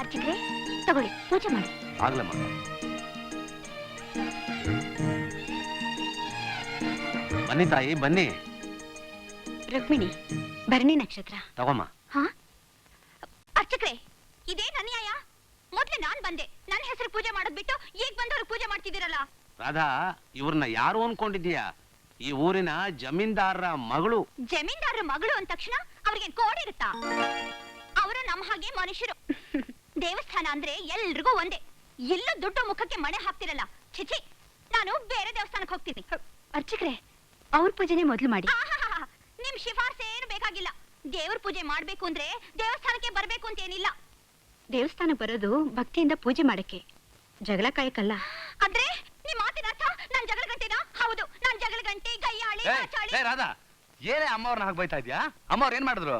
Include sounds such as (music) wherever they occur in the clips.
ಅರ್ಚಕ್ರೆ ತಗೊಳ್ಳಿ ಪೂಜೆ ಮಾಡಿ. ಆಗ್ಲಮ್ಮ ಬನ್ನಿ ತಾಯಿ ಬನ್ನಿ. ರುಕ್ಮಿಣಿ ಭರಣಿ ನಕ್ಷತ್ರ. ತಗೋಮ್ಮ. ಹಾ? ಅರ್ಚಕ್ರೆ ಇದೇನ್ ಅನ್ಯಾಯ? ಮೊದ್ಲು ನಾನ್ ಬಂದೆ ನನ್ನ ಹೆಸರು ಪೂಜೆ ಮಾಡೋದ್ ಬಿಟ್ಟು ಈಗ ಬಂದವರು ಪೂಜೆ ಮಾಡ್ತಿದ್ದೀರಲ್ಲ ರಾಧಾ ಇವ್ರನ್ನ ಯಾರು ಅನ್ಕೊಂಡಿದ್ಯಾ ಈ ಊರಿನ ಜಮೀನ್ದಾರರ ಮಗಳು. ಜಮೀನ್ದಾರರ ಮಗಳು ಅಂದ ತಕ್ಷಣ ಅವ್ರಿಗೆ ಕೋಡಿರುತ್ತಾ ಅವರು ನಮ್ಮ ಹಾಗೆ ಮನುಷ್ಯರು. ದೇವಸ್ಥಾನ ಅಂದ್ರೆ ಎಲ್ರಿಗೂ ಒಂದೇ. ಎಲ್ಲೂ ದುಡ್ಡು ಮುಖಕ್ಕೆ ಮಣೆ ಹಾಕ್ತಿರಲ್ಲ. ಚಿಚಿ ನಾನು ಬೇರೆ ದೇವಸ್ಥಾನಕ್ಕೆ ಹೋಗ್ತೀನಿ. ಅರ್ಚಕ್ರೆ ಅವ್ರ ಪೂಜೆನೆ ಮೊದಲು ಮಾಡಿ. ನಿಮ್ ಶಿಫಾರ್ಸ್ ಏನು ಬೇಕಾಗಿಲ್ಲ. ದೇವ್ರ ಪೂಜೆ ಮಾಡ್ಬೇಕು ಅಂದ್ರೆ ದೇವಸ್ಥಾನಕ್ಕೆ ಬರ್ಬೇಕು ಅಂತ ಏನಿಲ್ಲ ದೇವಸ್ಥಾನಕ್ಕೆ ಬರೋದು ಭಕ್ತಿಯಿಂದ ಪೂಜೆ ಮಾಡಕ್ಕೆ. ಜಗಳ ಕಾಯಕಲ್ಲ ಅಂದ್ರೆ ನಿಮ್ ಮಾತಿನ ಅರ್ಥ ನಾನ್ ಜಗಳ ಗಂಟೆನಾ ಹೌದು ನಾನ್ ಜಗಳ ಗಂಟೆ ಗೈಯಾಳಿ ನಾಚಾಳಿ ಏ ರಾಧಾ ಏನೇ ಅಮ್ಮವ್ರನ್ನ ಹಾಗೆ ಬೈತಾ ಇದ್ಯಾ? ಅಮ್ಮವ್ರು ಏನ್ ಮಾಡಿದ್ರು?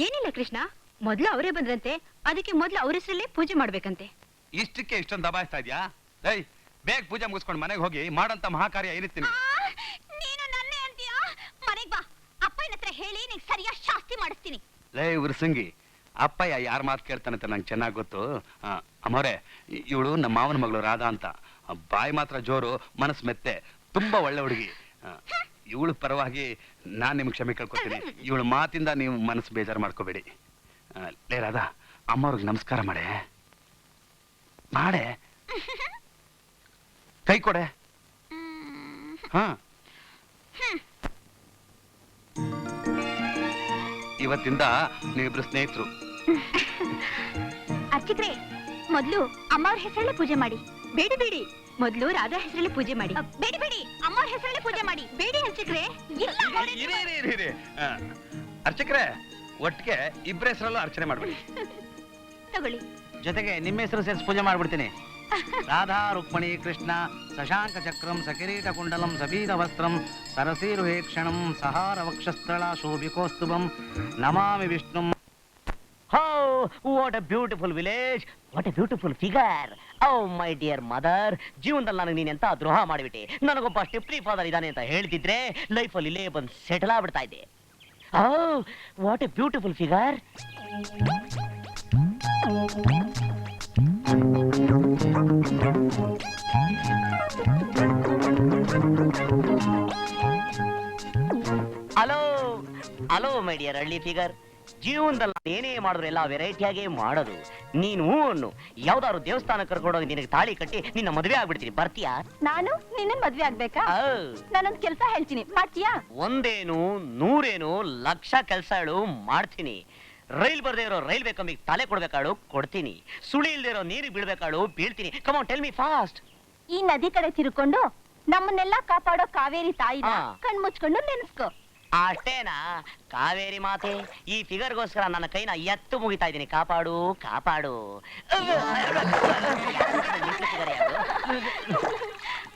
ಏನಿಲ್ಲ ಕೃಷ್ಣ. ಮೊದ್ಲು ಅವರೇ ಬಂದ್ರಂತೆ. ಅದಕ್ಕೆ ಮೊದ್ಲು ಅವ್ರ ಹೆಸರಲ್ಲೇ ಪೂಜೆ ಮಾಡ್ಬೇಕಂತೆ. ಇಷ್ಟಕ್ಕೆ ಇಷ್ಟೊಂದು ದಬಾಯಿಸ್ತಾ ಇದ್ಯಾ? ಏಯ್ ಬೇಗ ಪೂಜೆ ಮುಗಿಸ್ಕೊಂಡು ಮನೆಗೆ ಹೋಗಿ ಮಾಡಂತ ಮಹಾಕಾರ್ಯ ಏನಿರ್ತೀನಿ ನೀನು ನನ್ನೇ ಅಂತೀಯಾ? ಮನೆಗ್ ಬಾ. ಅಪ್ಪನ ಹತ್ರ ಹೇಳಿ ನಿಂಗೆ ಸರಿಯಾದ ಶಾಸ್ತಿ ಮಾಡಿಸ್ತೀನಿ. ಲೇ ಉರ್ಸಂಗಿ ಅಪ್ಪಯ್ಯ ಯಾರ ಮಾತು ಕೇಳ್ತಾನೆ ಅಂತ ನಂಗೆ ಚೆನ್ನಾಗಿ ಗೊತ್ತು. ಆ, ಅಮ್ಮವ್ರೆ ಇವಳು ನಮ್ಮ ಮಾವನ ಮಗಳು ರಾಧಾ ಅಂತ. ಆ, ಬಾಯಿ ಮಾತ್ರ ಜೋರು ಮನಸ್ಸು ಮೆತ್ತೆ ತುಂಬಾ ಒಳ್ಳೆ ಹುಡುಗಿ. ಇವಳು ಪರವಾಗಿ ನಾನು ನಿಮ್ಗೆ ಕ್ಷಮೆ ಕೇಳ್ಕೊತೀನಿ. ಇವಳು ಮಾತಿಂದ ನೀವು ಮನಸ್ಸು ಬೇಜಾರು ಮಾಡ್ಕೋಬೇಡಿ. ಲೇ ರಾಧಾ ಅಮ್ಮವ್ರಿಗೆ ನಮಸ್ಕಾರ ಮಾಡೆ. ಮಾಡೆ? (laughs) ಕೈ ಕೊಡೆ. ಹಾ. ಇವತ್ತಿಂದ ನೀವಿಬ್ರು ಸ್ನೇಹಿತರು. (laughs) ಅರ್ಚಕ್ರೆ ಮೊದ್ಲು ಅಮ್ಮವ್ರ ಹೆಸರಲ್ಲೇ ಪೂಜೆ ಮಾಡಿ. ಬೇಡಿ ಬೇಡಿ. ಮೊದ್ಲು ರಾಧಾ ಹೆಸರಲ್ಲೇ ಪೂಜೆ ಮಾಡಿ. ಬೇಡಿ ಬೇಡಿ. ಅಮ್ಮವ್ರ ಹೆಸರಲ್ಲೇ ಪೂಜೆ ಮಾಡಿ. ಬೇಡಿ ಅರ್ಚಕ್ರೆ. ಇಲ್ಲ ನೋಡಿ ಇರಿ, ಇರಿ, ಇರಿ, ಇರಿ. ಆ, ಅರ್ಚಕ್ರೆ ಒಟ್ಟಿಗೆ ಇಬ್ಬರ ಹೆಸರಲ್ಲೂ ಅರ್ಚನೆ ಮಾಡ್ಬಿಡಿ. ತಗೊಳ್ಳಿ. ಜೊತೆಗೆ ನಿಮ್ಮ ಹೆಸರು ಸೇರಿಸಿ ಪೂಜೆ ಮಾಡ್ಬಿಡ್ತೀನಿ. ರಾಧಾ ರುಕ್ಮಣಿ ಕೃಷ್ಣ ಶಶಾಂಕ ಚಕ್ರಂ ಸಕಿರೀಟ ಕುಂಡಲಂ ಸಬೀದ ವಸ್ತ್ರಂ ಸರಸೀರುಹೇಕ್ಷಣಂ ಸಹಾರ ವಕ್ಷಸ್ಥಳ ಶೋಭಿಕೋಸ್ತುಭಂ ನಮಾಮಿ ವಿಷ್ಣುಂ. What a beautiful village what a beautiful figure oh my dear mother ಜೀವನದಲ್ಲಿ ನನಗೆ ನೀನೆಂತ ದ್ರೋಹ ಮಾಡಿಬಿಟ್ಟೆ? ನನಗೊಬ್ಬ ಸ್ಟಿಪ್ಲಿ ಫಾದರ್ ಇದ್ದಾನೆ ಅಂತ ಹೇಳ್ತಿದ್ರೆ ಲೈಫಲ್ಲಿ ಇಲ್ಲೇ ಬಂದು ಸೆಟಲ್ ಆಗ್ಬಿಡ್ತಾ ಇದ್ದೆ ಓ what a beautiful figure hello hello my dear ಹಳ್ಳಿ ಫಿಗರ್ ಜೀವನದಲ್ಲಿ ನಾನ್ ಏನೇ ಮಾಡಿದ್ರು ಎಲ್ಲ ವೆರೈಟಿಯಾಗೇ ಮಾಡೋದು. ನೀನು ಹೂವನ್ನು ಯಾವ್ದಾದ್ರು ದೇವಸ್ಥಾನ ಕರ್ಕೊಂಡೋಗಿ ನಿನಗೆ ತಾಳಿ ಕಟ್ಟಿ ನಿನ್ನ ಮದುವೆ ಆಗ್ಬಿಡ್ತೀನಿ. ಬರ್ತೀಯಾ? ನಾನು ನಿನ್ನ ಮದ್ವೆ ಆಗ್ಬೇಕಾ? ಆ, ನಾನೊಂದ್ ಕೆಲ್ಸ ಹೇಳ್ತೀನಿ. ಮಾಡ್ತೀಯಾ? ಒಂದೇನು ನೂರೇನು ಲಕ್ಷ ಕೆಲ್ಸಗಳು ಮಾಡ್ತೀನಿ. ರೈಲ್ ಬರ್ದೇ ಇರೋ ರೈಲ್ವೆ ಕಂಬಿಗೆ ತಲೆ ಕೊಡ್ಬೇಕಾಳು ಕೊಡ್ತೀನಿ. ಸುಳಿ ಇಲ್ದೇ ಇರೋ ನೀರಿಗೆ ಬೀಳ್ಬೇಕಾಳು ಬೀಳ್ತೀನಿ. ಕಮಾನ್ ಟೆಲ್ ಮಿ ಫಾಸ್ಟ್ ಈ ನದಿ ಕಡೆ ತಿರ್ಕೊಂಡು ನಮ್ಮನ್ನೆಲ್ಲ ಕಾಪಾಡೋ ಕಾವೇರಿ ತಾಯಿ ಹಾ. ಕಣ್ ಮುಚ್ಕೊಂಡು ನೆನ್ಸ್ಕೋ. ಅಷ್ಟೇನಾ? ಕಾವೇರಿ ಮಾತೆ ಈ ಫಿಗರ್ಗೋಸ್ಕರ ನನ್ನ ಕೈನ ಎತ್ತು ಮುಗಿತಾ ಇದ್ದೀನಿ. ಕಾಪಾಡು ಕಾಪಾಡು.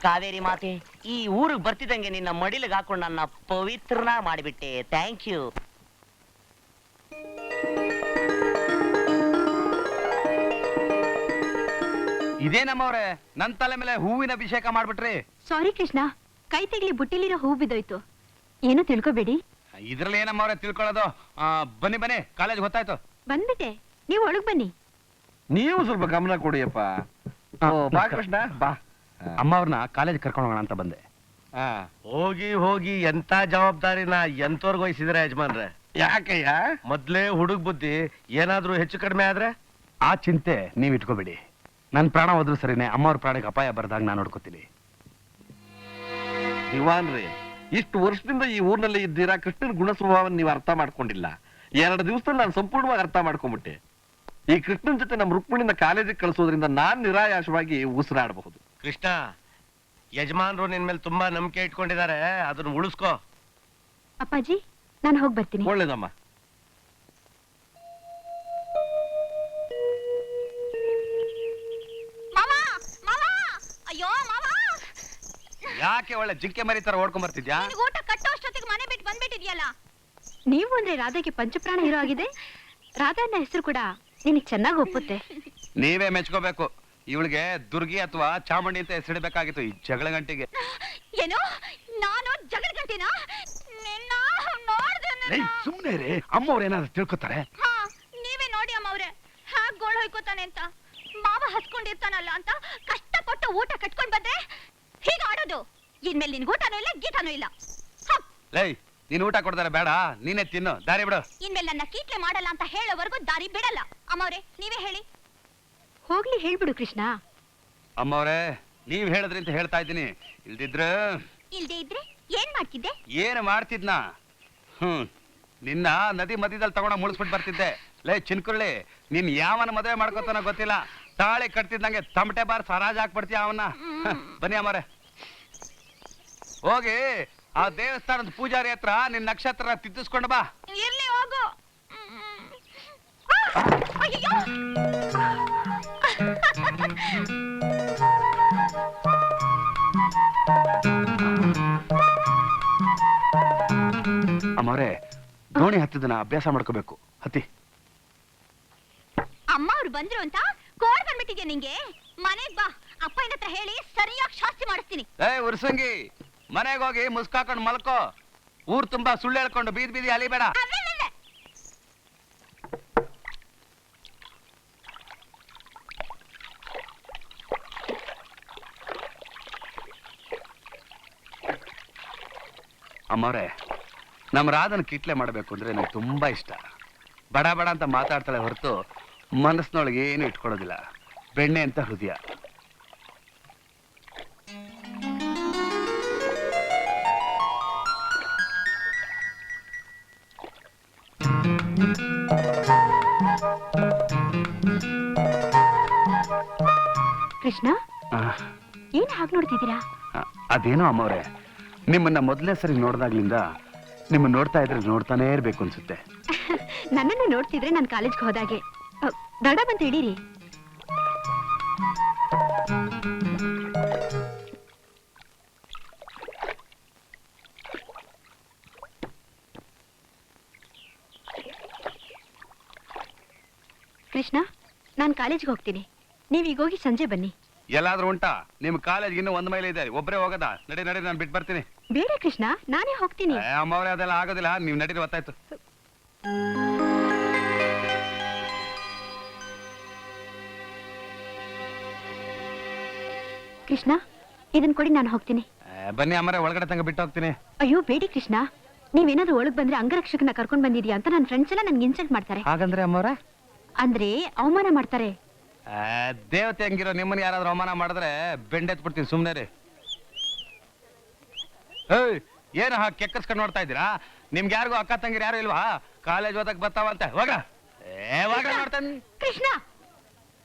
ಕಾವೇರಿ ಮಾತೆ ಈ ಊರಿಗೆ ಬರ್ತಿದ್ದಂಗೆ ನಿನ್ನ ಮಡಿಲಿಗೆ ಹಾಕೊಂಡು ನನ್ನ ಪವಿತ್ರನ ಮಾಡಿಬಿಟ್ಟೆ. ಥ್ಯಾಂಕ್ ಯು ಇದೇನಮ್ಮವ್ರೆ ನನ್ ತಲೆ ಮೇಲೆ ಹೂವಿನ ಅಭಿಷೇಕ ಮಾಡ್ಬಿಟ್ರಿ. ಸಾರಿ ಕೃಷ್ಣ ಕೈ ತೆಗ್ಲಿ ಬುಟ್ಟಿಲಿರೋ ಹೂ ಬಿದ್ದೋಯ್ತು. ಏನು ತಿಳ್ಕೊಬೇಡಿ? ಇದ್ರಲ್ಲಿ ಏನಮ್ಮವ್ರೆ ತಿಳ್ಕೊಳ್ಳೋದು? ಆ, ಬನ್ನಿ ಬನ್ನಿ ಕಾಲೇಜ್ ಗೊತ್ತಾಯ್ತು ಬಂದ್ಬಿಟ್ಟೆ. ನೀವು ಒಳಗ್ ಬನ್ನಿ. ನೀವು ಸ್ವಲ್ಪ ಗಮನ ಕೊಡಿಯಪ್ಪ. ಓ, ಬಾ ಕೃಷ್ಣ ಬಾ. ಅಮ್ಮ ಅವ್ರನ್ನ ಕಾಲೇಜ್ ಕರ್ಕೊಂಡು ಹೋಗೋಣ ಅಂತ ಬಂದೆ. ಆ, ಹೋಗಿ ಹೋಗಿ ಎಂತ ಜವಾಬ್ದಾರಿನ ಎಂತವ್ರಿಗೆ ವಹಿಸಿದ್ರೆ ಯಜಮಾನ್ರೆ? ಯಾಕಯ್ಯ? ಮೊದ್ಲೇ ಹುಡುಗ ಬುದ್ಧಿ ಏನಾದ್ರೂ ಹೆಚ್ಚು ಕಡಿಮೆ ಆದ್ರೆ? ಆ ಚಿಂತೆ ನೀವ್ ಇಟ್ಕೋಬೇಡಿ. ನನ್ ಪ್ರಾಣ ಹೋದ್ರು ಸರಿನೇ ಅಮ್ಮವ್ರ ಪ್ರಾಣಕ್ಕೆ ಅಪಾಯ ಬರ್ದಾಗ ನಾನು ನೋಡ್ಕೋತೀನಿ. ದಿವಾನ್ರಿ ಇಷ್ಟು ವರ್ಷದಿಂದ ಈ ಊರಿನಲ್ಲಿ ಇದ್ದೀರಾ ಕೃಷ್ಣನ ಗುಣ ಸ್ವಭಾವವನ್ನು ನೀವು ಅರ್ಥ ಮಾಡ್ಕೊಂಡಿಲ್ಲ. ಎರಡು ದಿವಸದಲ್ಲಿ ನಾನು ಸಂಪೂರ್ಣವಾಗಿ ಅರ್ಥ ಮಾಡ್ಕೊಂಬಿಟ್ಟೆ. ಈ ಕೃಷ್ಣನ್ ಜೊತೆ ನಮ್ಮ ರುಕ್ಮಿಣಿನ ಕಾಲೇಜಿಗೆ ಕಳಿಸೋದ್ರಿಂದ ನಾನ್ ನಿರಾಯಾಸವಾಗಿ ಉಸಿರಾಡಬಹುದು. ಕೃಷ್ಣ ಯಜಮಾನ್ರು ನಿನ್ ಮೇಲೆ ತುಂಬಾ ನಂಬಿಕೆ ಇಟ್ಕೊಂಡಿದ್ದಾರೆ. ಅದನ್ನ ಉಳಿಸ್ಕೋ. ಅಪ್ಪಾಜಿ ನಾನು ಹೋಗಿ ಬರ್ತೀನಿ. ಒಳ್ಳೇದಮ್ಮ. ಯಾಕೆ ಒಳ್ಳೆ ಜಿಂಕೆ ಮರಿ ತರ ಓಡ್ಕೊಂಡ್ ಬರ್ತಿದ್ಯಾ ನಿನಗೆ ಊಟ ಕಟ್ಟೋ ಅಷ್ಟೊತ್ತಿಗೆ ಮನೆ ಬಿಟ್ಟು ಬಂದ್ಬಿಟ್ಟಿದ್ಯಲ್ಲ? ನೀವು ಅಂದ್ರೆ ರಾಧೆಗೆ ಪಂಚಪ್ರಾಣ ಹೀರೋ ಆಗಿದೆ? ರಾಧಾ ಅನ್ನ ಹೆಸರು ಕೂಡ ನಿನಗೆ ಚೆನ್ನಾಗಿ ಒಪ್ಪುತ್ತೆ. ನೀವೇ ಮೆಚ್ಕೋಬೇಕು. ಇವಳಿಗೆ ದುರ್ಗಿ ಅಥವಾ ಚಾಮುಂಡಿ ಅಂತ ಹೆಸರಿಡಬೇಕಾಗಿತ್ತು ಈ ಜಗಳ ಗಂಟೆಗೆ. ಏನು? ನಾನು ಜಗಳ ಗಂಟಿನ? ನಿನ್ನ ನೋಡ್ದೆ ಲೇ, ನನ್ನ. ಸುಮ್ನೆ ರೇ ಅಮ್ಮವ್ರು ಏನಾದ್ರು ತಿಳ್ಕೊತಾರೆ? ಹಾ ನೀವೇ ನೋಡಿ ಅಮ್ಮ ಅವ್ರೆ ಹ್ಯಾಗ್ ಹೋಯ್ಕೋತಾನೆ ಹೊಯ್ಕೋತಾನೆ ಅಂತ? ಮಾವ ಹಸ್ಕೊಂಡಿರ್ತಾನಲ್ಲ ಅಂತ ಕಷ್ಟಪಟ್ಟು ಊಟ ಕಟ್ಕೊಂಡ್ ಬಂದ್ರೆ ಹೀಗ ಆಡೋದು ಇನ್ಮೇಲೆ ನಿನ್ ಊಟನೂ ಇಲ್ಲ ಗೀಟನೂ ಇಲ್ಲ. ಲೈ ನೀನ್ ಊಟ ಕೊಡ್ತಾರೆ ಬೇಡ ನೀನೇ ತಿನ್ನು ದಾರಿ ಬಿಡು. ಇನ್ಮೇಲೆ ನನ್ನ ಕೀಟ್ಲೆ ಮಾಡಲ್ಲ ಅಂತ ಹೇಳೋವರೆಗೂ ದಾರಿ ಬಿಡಲ್ಲ. ಅಮ್ಮವ್ರೆ ನೀವೇ ಹೇಳಿ. ಹೋಗ್ಲಿ ಹೇಳ್ಬಿಡು ಕೃಷ್ಣ. ಅಮ್ಮವ್ರೆ ನೀವ್ ಹೇಳಿದ್ರಿ ಅಂತ ಹೇಳ್ತಾ ಇದ್ದೀನಿ. ಇಲ್ದಿದ್ರೆ ಇಲ್ದೇ ಇದ್ರೆ ಏನ್ ಮಾಡ್ತಿದ್ದೆ? ಏನ್ ಮಾಡ್ತಿದ್ನ? ಹ್ಮ್ ನಿನ್ನ ನದಿ ಮಧ್ಯದಲ್ಲಿ ತಗೊಂಡ ಮುಳಿಸ್ಬಿಟ್ಟು ಬರ್ತಿದ್ದೆ. ಲೈ ಚಿನ್ಕುರ್ಳಿ ನಿನ್ ಯಾವನ ಮದುವೆ ಮಾಡ್ಕೋತಾನ ಗೊತ್ತಿಲ್ಲ. ತಾಳಿ ಕಟ್ತಿದ್ದಂಗೆ ತಮಟೆ ಬಾರ್ ಸರಾಜ್ ಹಾಕ್ಬಿಡ್ತೀಯ ಅವನ್ನ. ಬನ್ನಿ ಅಮ್ಮರೆ ಹೋಗಿ ಆ ದೇವಸ್ಥಾನದ ಪೂಜಾರಿ ಹತ್ರ ನಿನ್ ನಕ್ಷತ್ರ ತಿದ್ದಿಸ್ಕೊಂಡು ಬಾ. ಇರ್ಲಿ ಹೋಗು. ಅಯ್ಯಯ್ಯೋ. ಅಮ್ಮವ್ರೆ ದೋಣಿ ಹತ್ತಿದನ ಅಭ್ಯಾಸ ಮಾಡ್ಕೋಬೇಕು. ಹತ್ತಿ. ಅಮ್ಮ ಅವ್ರು ಬಂದ್ರು ಅಂತ ಕೋರ್ ಬಂದ್ಬಿಟ್ಟಿದ್ಯಾ ನಿಂಗೆ? ಮನೆಗ್ ಬಾ. ಅಪ್ಪ ಹತ್ರ ಹೇಳಿ ಸರಿಯಾಗಿ ಶಾಸ್ತಿ ಮಾಡಿಸ್ತೀನಿ. ಏ ಉರ್ಸಂಗಿ. ಮನೆಗೆ ಹೋಗಿ ಮುಸ್ಕಾಕೊಂಡು ಮಲ್ಕೋ. ಊರ್ ತುಂಬಾ ಸುಳ್ಳು ಹೇಳ್ಕೊಂಡು ಬೀದಿ ಬೀದಿ ಅಲಿಬೇಡ. ಅಮ್ಮವ್ರೆ ನಮ್ಮ ರಾಧನ ಕಿಟ್ಲೆ ಮಾಡಬೇಕು ಅಂದ್ರೆ ನನಗೆ ತುಂಬಾ ಇಷ್ಟ. ಬಡ ಬಡ ಅಂತ ಮಾತಾಡ್ತಾಳೆ ಹೊರತು ಮನಸ್ಸಿನೊಳಗೆ ಏನು ಇಟ್ಕೊಳ್ಳೋದಿಲ್ಲ. ಬೆಣ್ಣೆ ಅಂತ ಹೃದಯ. ಕೃಷ್ಣ? ಏನ್ ಹಾಗೆ ನೋಡ್ತಿದ್ದೀರಾ? ಅದೇನೋ ಅಮ್ಮವ್ರೆ. ನಿಮ್ಮನ್ನ ಮೊದಲನೇ ಸರಿ ನೋಡಿದಾಗ್ಲಿಂದ ನಿಮ್ಮನ್ನ ನೋಡ್ತಾ ಇದ್ರೆ ನೋಡ್ತಾನೇ ಇರ್ಬೇಕು ಅನ್ಸುತ್ತೆ. (laughs) ನನ್ನನ್ನು ನೋಡ್ತಿದ್ರೆ ನಾನು ಕಾಲೇಜ್ಗೆ ಹೋದಾಗೆ. ಅ, ದಡ ಬಂತ ಹಿಡೀರಿ ಕೃಷ್ಣ ನಾನು ಕಾಲೇಜ್ಗೆ ಹೋಗ್ತೀನಿ. ನೀವೀಗ ಹೋಗಿ ಸಂಜೆ ಬನ್ನಿ. ಎಲ್ಲಾದ್ರೂ ಉಂಟಾ? ನಿಮ್ ಕಾಲೇಜ್ ಇನ್ನೂ ಒಂದ್ ಮೈಲಿ ಇದೆ. ಒಬ್ಬರೇ ಹೋಗದ? ನಡಿ ನಡಿ ನಾನು ಬಿಟ್ಟು ಬರ್ತೀನಿ. ಬೇರೆ ಕೃಷ್ಣ ನಾನೇ ಹೋಗ್ತೀನಿ. ಏ, ಅಮ್ಮವ್ರೆ ಅದೆಲ್ಲ ಆಗೋದಿಲ್ಲ. ನೀವು ನಡೀರಿ ಗೊತ್ತಾಯ್ತು. ಕೃಷ್ಣ ಇದನ್ ಕೊಡಿ ನಾನು ಹೋಗ್ತೀನಿ. ಏ, ಬನ್ನಿ ಅಮ್ಮರೆ ಒಳಗಡೆ ತಂಗ ಬಿಟ್ಟು ಹೋಗ್ತೀನಿ. ಅಯ್ಯೋ ಬೇಡಿ ಕೃಷ್ಣ. ನೀವೇನಾದ್ರೂ ಒಳಗ್ ಬಂದ್ರೆ ಅಂಗರಕ್ಷಕನ ಕರ್ಕೊಂಡ್ ಬಂದಿದ್ಯಾ ಅಂತ ನನ್ನ ಫ್ರೆಂಡ್ಸ್ ಎಲ್ಲ ನನ್ಗೆ ಇನ್ಸಲ್ಟ್ ಮಾಡ್ತಾರೆ. ಹಾಗಂದ್ರೆ ಅಮ್ಮವ್ರೆ? ಅಂದ್ರೆ ಅವಮಾನ ಮಾಡ್ತಾರೆ. ದೇವತೆ ಹಂಗಿರೋ ನಿಮ್ಮನ್ನ ಯಾರಾದ್ರೂ ಅವಮಾನ ಮಾಡಿದ್ರೆ ಬೆಂಡೆತ್ಬಿಡ್ತೀನಿ ಸುಮ್ನೆ ರೀ ಏಯ್ ಏನು ಹಾ ಕೆಕ್ಕರ್ಸ್ಕೊಂಡು ನೋಡ್ತಾ ಇದ್ದೀರಾ? ನಿಮ್ಗೆ ಯಾರಿಗೂ ಅಕ್ಕ ತಂಗಿರು ಯಾರು ಇಲ್ವಾ? ಕಾಲೇಜ್ ಓದಕ್ ಬರ್ತಾವಂತ. ಹೋಗ. ಏ ಹೋಗ ನೋಡ್ತಾನೆ ಕೃಷ್ಣ!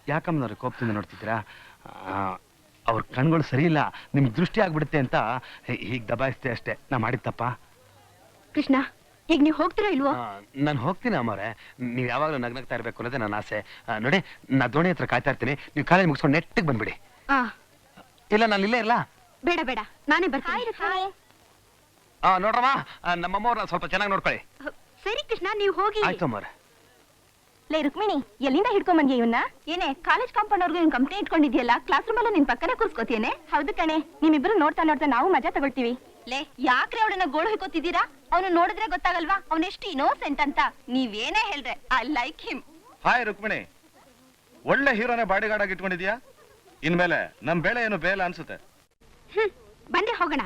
ಯಾಕಮ್ಮನವ್ರೆ ಕೋಪದಿಂದ ನೋಡ್ತಿದ್ದೀರಾ? ಅವ್ರ ಕಣ್ಗಳು ಸರಿ ಇಲ್ಲ. ನಿಮ್ಗೆ ದೃಷ್ಟಿ ಆಗ್ಬಿಡುತ್ತೆ ಅಂತ ಹೀಗೆ ದಬಾಯಿಸ್ತೆ ಅಷ್ಟೇ. ನಾ ಮಾಡಿತ್ತಪ್ಪ ಕೃಷ್ಣ! ಈಗ ನೀವು ಹೋಗ್ತೀರಾ ಇಲ್ವೋ? ನಾನು ಹೋಗ್ತೀನಿ ಅಮ್ಮವ್ರೆ. ನೀವು ಯಾವಾಗಲೂ ನಗ್ನಗ್ತಾ ಇರಬೇಕು ಅನ್ನೋದೇ ನನ್ನ ಆಸೆ. ಆ, ನೋಡಿ ನಾ ದೋಣಿ ಹತ್ರ ಕಾಯ್ತಾ ಇರ್ತೀನಿ. ನೀವು ಕಾಲೇಜ್ ಮುಗಿಸ್ಕೊಂಡು ನೆಟ್ಟಿಗೆ ಬಂದ್ಬಿಡಿ. ಆ. ಇಲ್ಲ ನಾನು ಇಲ್ಲೇ ಇರಲ್ಲ ಬೇಡ ಬೇಡ. ನಾನೇ ಬರ್ತೀನಿ. ಆ, ನೋಡ್ರಮ್ಮ ಆ, ನಮ್ಮಮ್ಮವ್ರನ್ನ ಸ್ವಲ್ಪ ಚೆನ್ನಾಗಿ ನೋಡ್ಕೊಳ್ಳಿ. ಸರಿ ಕೃಷ್ಣ ನೀವು ಹೋಗಿ. ಆಯ್ತು ಅಮ್ಮವ್ರೆ. ಲೇ ರುಕ್ಮಿಣಿ ಎಲ್ಲಿಂದ ಹಿಡ್ಕೊಂಡ್ ಬಂದ್ಯಾ ಇವನ್ನ ಏನೇ ಕಾಲೇಜ್ ಕಾಂಪೌಂಡ್ ಅವ್ರಿಗೆ ಕಂಪ್ನಿ ಇಟ್ಕೊಂಡಿದ್ಯಲ್ಲ ಕ್ಲಾಸ್ ರೂಮ್ ಅಲ್ಲ ನಿನ್ ಪಕ್ಕನೆ ಕೂರ್ಸ್ಕೋತೀನಿ ಹೌದು ಕಣೆ ನಿಮ್ಮಿಬ್ರು ನೋಡ್ತಾ ನೋಡ್ತಾ ನಾವು ಮಜಾ ತಗೊಳ್ತೀವಿ. ಲೇ ಯಾಕ್ರೆ ಅವಳನ್ನ ಗೋಳು ಹಿಕ್ಕೋತಿದ್ದೀರಾ ಅವನು ನೋಡಿದ್ರೆ ಗೊತ್ತಾಗಲ್ವಾ? ಅವನೆಷ್ಟು ಇನೋಸೆಂಟ್ ಅಂತ. ನೀವೇನೇ ಹೇಳ್ರೆ I like him hi Rukmini. ಒಳ್ಳೆ ಹೀರೋನೇ ಬಾಡಿಗಾರ್ಡ್ ಆಗಿ ಇಟ್ಕೊಂಡಿದ್ಯಾ ಇನ್ಮೇಲೆ ನಮ್ ಬೆಳೆ ಏನು ಬೇಲ ಅನ್ಸುತ್ತೆ? ಹ್ಮ್ ಬಂದೆ ಹೋಗೋಣ.